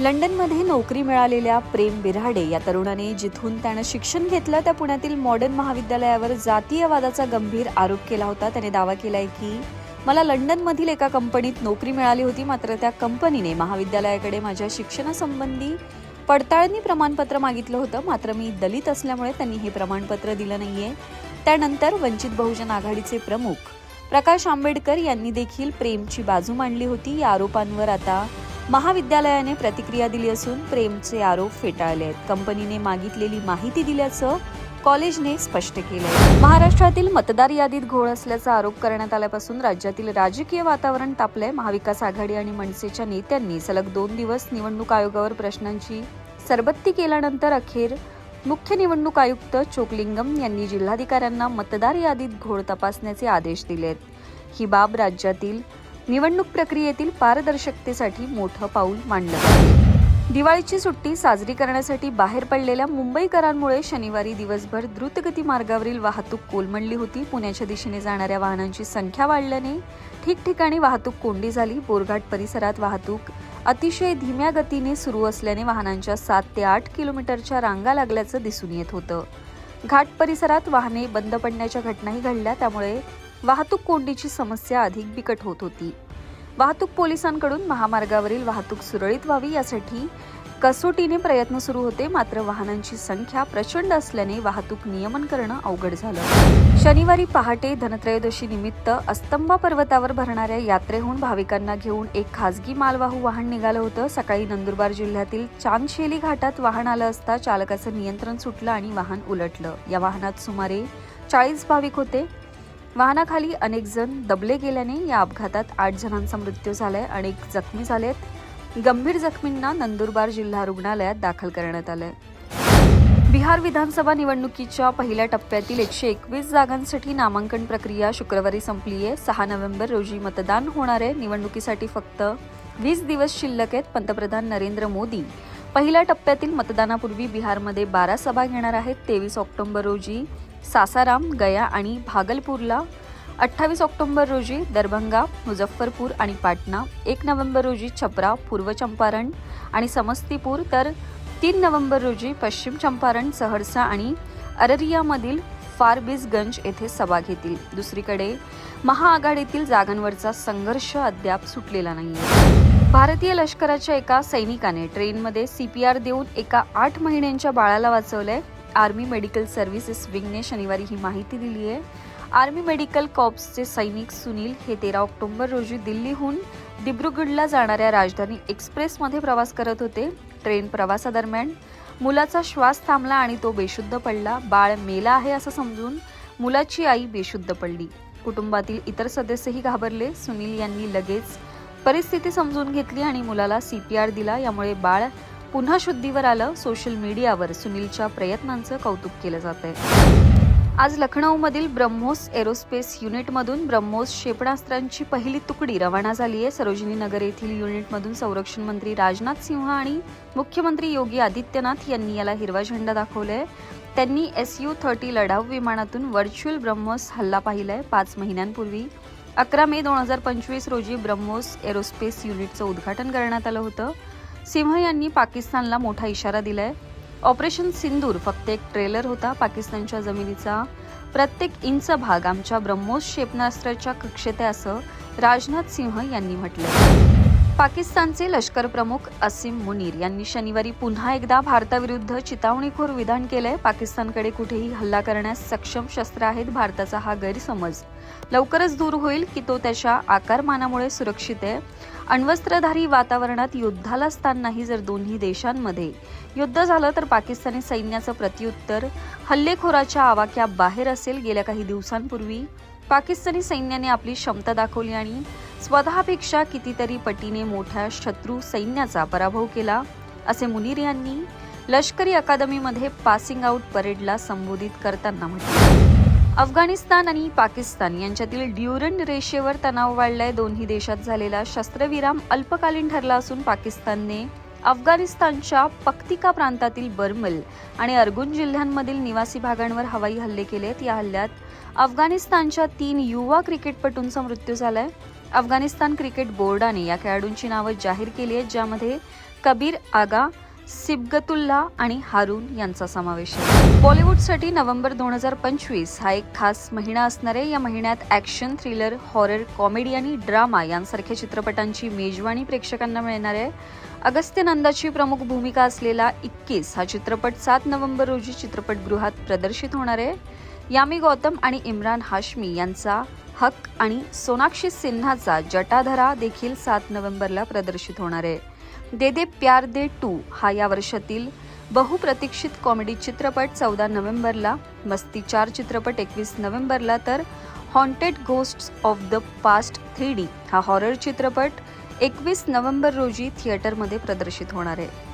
लंडनमध्ये नोकरी मिळालेल्या प्रेम बिऱ्हाडे या तरुणाने जिथून त्यानं शिक्षण घेतलं त्या पुण्यातील मॉडर्न महाविद्यालयावर जातीयवादाचा गंभीर आरोप केला होता. त्याने दावा केलाय की मला लंडनमधील एका कंपनीत नोकरी मिळाली होती मात्र त्या कंपनीने महाविद्यालयाकडे माझ्या शिक्षणासंबंधी पडताळणी प्रमाणपत्र मागितलं होतं. मात्र मी दलित असल्यामुळे त्यांनी हे प्रमाणपत्र दिलं नाहीये. त्यानंतर वंचित बहुजन आघाडीचे प्रमुख प्रकाश आंबेडकर यांनी देखील प्रेमची बाजू मांडली होती. या आरोपांवर आता महाविद्यालयाने प्रतिक्रिया दिली असून प्रेमचे आरोप फेटाळले आहेत. कंपनीने मागितलेली माहिती दिल्याचं कॉलेजने स्पष्ट केलंय. महाराष्ट्रातील मतदार यादीत घोळ असल्याचा आरोप करण्यात आल्यापासून राज्यातील राजकीय वातावरण तापलंय. महाविकास आघाडी आणि मनसेच्या नेत्यांनी सलग दोन दिवस निवडणूक आयोगावर प्रश्नांची सरबत्ती केल्यानंतर अखेर मुख्य निवडणूक आयुक्त चोकलिंगम यांनी जिल्हाधिकाऱ्यांना मतदार यादीत घोळ तपासण्याचे आदेश दिलेत. ही बाब राज्यातील निवडणूक प्रक्रियेतील पारदर्शकतेसाठी मोठं पाऊल मांडलं. दिवाळीची सुट्टी साजरी करण्यासाठी बाहेर पडलेल्या मुंबईकरांमुळे शनिवारी दिवसभर द्रुतगती मार्गावरील वाहतूक कोलमडली होती. पुण्याच्या दिशेने जाणाऱ्या वाहनांची संख्या वाढल्याने ठिकठिकाणी वाहतूक कोंडी झाली. बोरघाट परिसरात वाहतूक अतिशय धीम्या गतीने सुरू असल्याने वाहनांच्या सात ते आठ किलोमीटरच्या रांगा लागल्याचं दिसून येत होतं. घाट परिसरात वाहने बंद पडण्याच्या घटनाही घडल्या. त्यामुळे वाहतूक कोंडीची समस्या अधिक बिकट होत होती. वाहतूक पोलिसांकडून महामार्गावरील वाहतूक सुरळीत व्हावी यासाठी कसोटीने प्रयत्न सुरू होते. मात्र वाहनांची संख्या प्रचंड असल्याने वाहतूक नियमन करणं अवघड झालं. शनिवारी पहाटे धनत्रयोदशी निमित्त अस्तंबा पर्वतावर भरणाऱ्या यात्रेहून भाविकांना घेऊन एक खासगी मालवाहू वाहन निघालं होतं. सकाळी नंदुरबार जिल्ह्यातील चांदशेली घाटात वाहन आलं असता चालकाचं नियंत्रण सुटलं आणि वाहन उलटलं. या वाहनात सुमारे चाळीस भाविक होते. वाहनाखाली अनेक जण दबले गेल्याने या अपघातात आठ जणांचा मृत्यू झालाय अनेक जखमी झालेत. गंभीर जखमींना नंदुरबार जिल्हा रुग्णालयात दाखल करण्यात आलंय. बिहार विधानसभा निवडणुकीच्या पहिल्या टप्प्यातील एकशे एकवीस जागांसाठी नामांकन प्रक्रिया शुक्रवारी संपली आहे सहा नोव्हेंबर रोजी मतदान होणार आहे. निवडणुकीसाठी फक्त वीस दिवस शिल्लक आहेत. पंतप्रधान नरेंद्र मोदी पहिल्या टप्प्यातील मतदानापूर्वी बिहारमध्ये बारा सभा घेणार आहेत. तेवीस ऑक्टोबर रोजी सासाराम गया आणि भागलपूरला अठ्ठावीस ऑक्टोबर रोजी दरभंगा मुझफ्फरपूर आणि पाटणा एक नोव्हेंबर रोजी छपरा पूर्व चंपारण आणि समस्तीपूर तर तीन नोव्हेंबर रोजी पश्चिम चंपारण सहरसा आणि अररियामधील फारबिसगंज येथे सभा घेतील. दुसरीकडे महाआघाडीतील जागांवरचा संघर्ष अद्याप सुटलेला नाही भारतीय लष्कराच्या एका सैनिकाने ट्रेनमध्ये सी पी आर देऊन एका आठ महिन्यांच्या बाळाला वाचवलंय. आर्मी मेडिकल सर्व्हिसेस विंगने शनिवारी ही माहिती दिली आहे. आर्मी मेडिकल कॉप्सचे सैनिक सुनील हे तेरा ऑक्टोबर रोजी दिल्लीहून दिब्रुगडला जाणाऱ्या राजधानी एक्सप्रेसमध्ये प्रवास करत होते. ट्रेन प्रवासादरम्यान मुलाचा श्वास थांबला आणि तो बेशुद्ध पडला. बाळ मेला आहे असं समजून मुलाची आई बेशुद्ध पडली. कुटुंबातील इतर सदस्यही घाबरले. सुनील यांनी लगेच परिस्थिती समजून घेतली आणि मुलाला सी पी आर दिला. यामुळे बाळ पुन्हा शुद्धीवर आलं सोशल मीडियावर सुनीलच्या प्रयत्नांचं कौतुक केलं जात आहे आज लखनौमधील ब्रह्मोस एरोस्पेस युनिटमधून ब्रह्मोस क्षेपणास्त्रांची पहिली तुकडी रवाना झाली आहे. सरोजिनी नगर येथील युनिटमधून संरक्षण मंत्री राजनाथ सिंह आणि मुख्यमंत्री योगी आदित्यनाथ यांनी याला हिरवा झेंडा दाखवलाय. त्यांनी एस यू थर्टी लढाऊ विमानातून व्हर्च्युअल ब्रह्मोस हल्ला पाहिलाय पाच महिन्यांपूर्वी. अकरा मे दोन हजार पंचवीस रोजी ब्रह्मोस एरोस्पेस युनिटचं उद्घाटन करण्यात आलं होतं. सिंह यांनी पाकिस्तानला मोठा इशारा दिलाय. ऑपरेशन सिंदूर फक्त एक ट्रेलर होता. पाकिस्तानच्या जमिनीचा प्रत्येक इंच भाग आमच्या ब्रह्मोस क्षेपणास्त्राच्या कक्षेत आहे असं राजनाथ सिंह यांनी म्हटलं पाकिस्तानचे लष्कर प्रमुख असीम मुनीर यांनी शनिवारी पुन्हा एकदा भारताविरुद्ध चितावणीखोर विधान केलंय. पाकिस्तानकडे कुठेही हल्ला करण्यास सक्षम शस्त्र आहेत भारताचा हा गैरसमज. लवकरच दूर होईल की तो त्याच्या आकारमानामुळे सुरक्षित आहे. अण्वस्त्रधारी वातावरणात युद्धाला स्थान नाही जर दोन्ही देशांमध्ये. युद्ध झालं तर पाकिस्तानी सैन्याचं प्रत्युत्तर हल्लेखोराच्या आवाक्या बाहेर असेल गेल्या काही दिवसांपूर्वी. पाकिस्तानी सैन्याने आपली क्षमता दाखवली आणि स्वतःपेक्षा कितीतरी पटीने मोठ्या शत्रू सैन्याचा पराभव केला असे मुनीर यांनी लष्करी अकादमीमध्ये पासिंग आऊट परेडला संबोधित करताना म्हटले. अफगाणिस्तान आणि पाकिस्तान यांच्यातील ड्युरंड रेषेवर तणाव वाढलाय. दोन्ही देशात झालेला शस्त्रविराम अल्पकालीन ठरला असून पाकिस्तानने अफगाणिस्तानच्या पक्तिका प्रांतातील बर्मल आणि अर्गुन जिल्ह्यांमधील निवासी भागांवर हवाई हल्ले केलेत. या हल्ल्यात अफगाणिस्तानच्या तीन युवा क्रिकेटपटूंचा मृत्यू झालाय. अफगाणिस्तान क्रिकेट बोर्डाने या खेळाडूंची नावं जाहीर केली आहेत ज्यामध्ये कबीर आगा सिबगतुल्ला आणि हारून यांचा समावेश आहे. बॉलिवूडसाठी नोव्हेंबर दोन हजार पंचवीस हा एक खास महिना असणारे या महिन्यात ॲक्शन थ्रिलर हॉरर कॉमेडी आणि ड्रामा यांसारख्या चित्रपटांची मेजवानी प्रेक्षकांना मिळणार आहे. अगस्त्य नंदाची प्रमुख भूमिका असलेला इक्कीस हा चित्रपट सात नोव्हेंबर रोजी चित्रपटगृहात प्रदर्शित होणार आहे. यामी गौतम आणि इम्रान हाशमी यांचा हक आणि सोनाक्षी सिन्हाचा जटाधरा देखील सात नोव्हेंबरला प्रदर्शित होणार आहे. दे दे प्यार दे टू हा या वर्षातील बहुप्रतीक्षित कॉमेडी चित्रपट चौदा नोव्हेंबरला मस्ती चार चित्रपट एकवीस नोव्हेंबरला तर haunted ghosts of the past three D हा हॉरर चित्रपट एकवीस नोव्हेंबर रोजी थिएटरमध्ये प्रदर्शित होणार आहे.